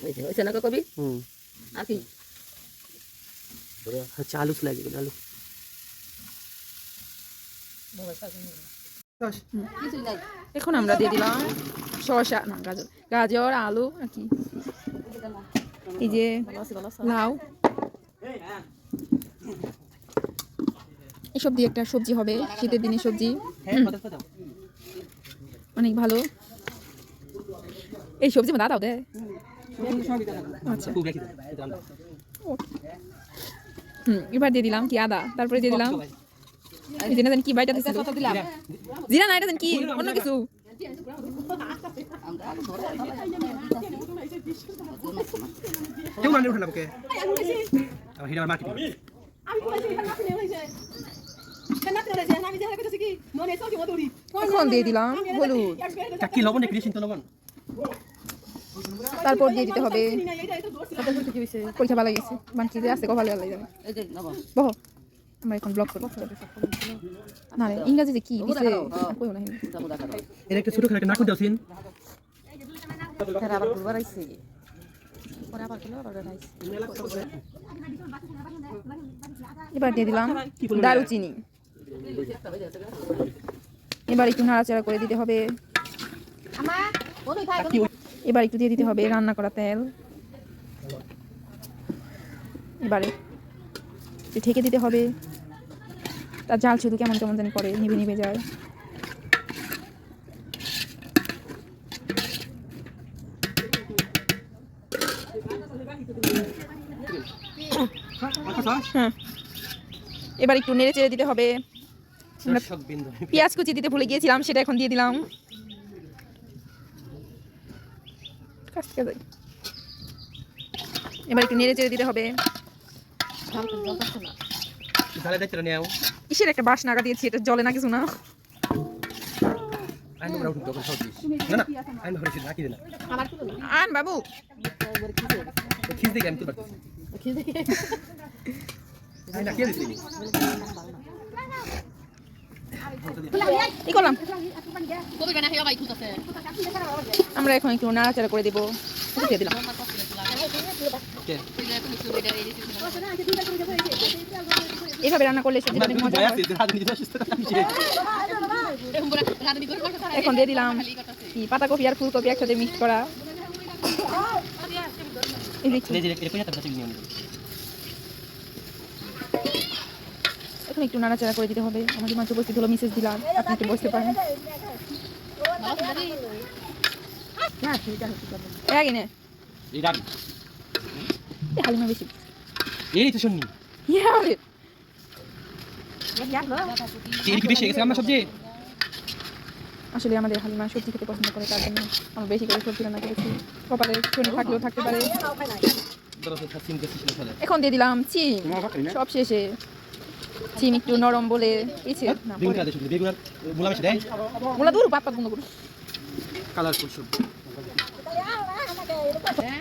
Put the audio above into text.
এই যে হয়েছে না কবি? হুম। আর কি? হচ্ছে আলু লাগবে আলু। এখন আমরা দিয়ে দিলাম শসা না গাজর। গাজর আলু আর কি? এই যে লাউ। এসব দিয়ে একটা সবজি হবে শীতের দিনে সবজি। হ্যাঁ অনেক ভালো। এই সবজি আমার দাদাও দেয়। আচ্ছা। এবার দিয়ে দিলাম কি আদা তারপরে দিয়ে দিলাম। যে জানি কি বাইটা দিছিল কত না এটা জানি কি? অন্য কিছু। কেউ মানে আমার দিয়ে দিলাম হলুদ। চাকি লবণ সিন্ত লবণ? তারপর দিয়ে দিতে হবে। পরীক্ষা ভালো গেছে যে আছে কপালে ভালো যাবে এই যে লবণ বহ। আমরা এখন ব্লক করব। না রে ইংরাজিতে কি দিছে কইও না করো এর একটা ছোট করে নাকুর দাও সিন। আবার ঘুরবার আইছে। পরে আবার গেল আবার বেড়াইছে এবার দিয়ে দিলাম দারুচিনি। এবার একটু নাড়াচাড়া করে দিতে হবে। এবার একটু দিয়ে দিতে হবে রান্না করা তেল। এবারে ঠেকে দিতে হবে। তার জাল শুধু কেমন কেমন জানি করে নিভে নিভে যায়। হ্যাঁ। এবার একটু নেড়ে চেড়ে দিতে হবে। পেঁয়াজ কুচি দিতে ভুলে গিয়েছিলাম সেটা এখন দিয়ে দিলাম। এবার একটু নেড়ে চেড়ে দিতে হবে। কিসের একটা বাস নাগা দিয়েছি এটা জলে না কিছু না। আন। বাবু। আমি করলাম। আমরা এখন একটু নাড়াচাড়া করে দেবো। দিয়ে দিলাম। এভাবে রান্না করলে সেটা মজা এখন দিয়ে দিলাম। কি পাতাকপি আর ফুলকপি একসাথে মিক্স করা। এই দেখছি এখন একটু নাড়াচাড়া করে দিতে হবে। আমাদের মাঝে উপস্থিত হলো মিসেস দিলার আপনি একটু বসতে পারেন। হালিমা বেশি। এই তো শুননি। আসলে আমাদের হালিমা সবজি খেতে পছন্দ করে তার জন্য আমরা বেশি করে সবজি রান্না করেছি। কপালে শনি থাকলেও থাকতে পারে। এখন দিয়ে দিলাম চিম সব শেষে চিম একটু নরম বলে পিছে না বেগুন আদে বেগুন আর মূলা বেশি দেয় মোলা দূর পাত পাত বন্ধ করুন কালারফুল সব হ্যাঁ।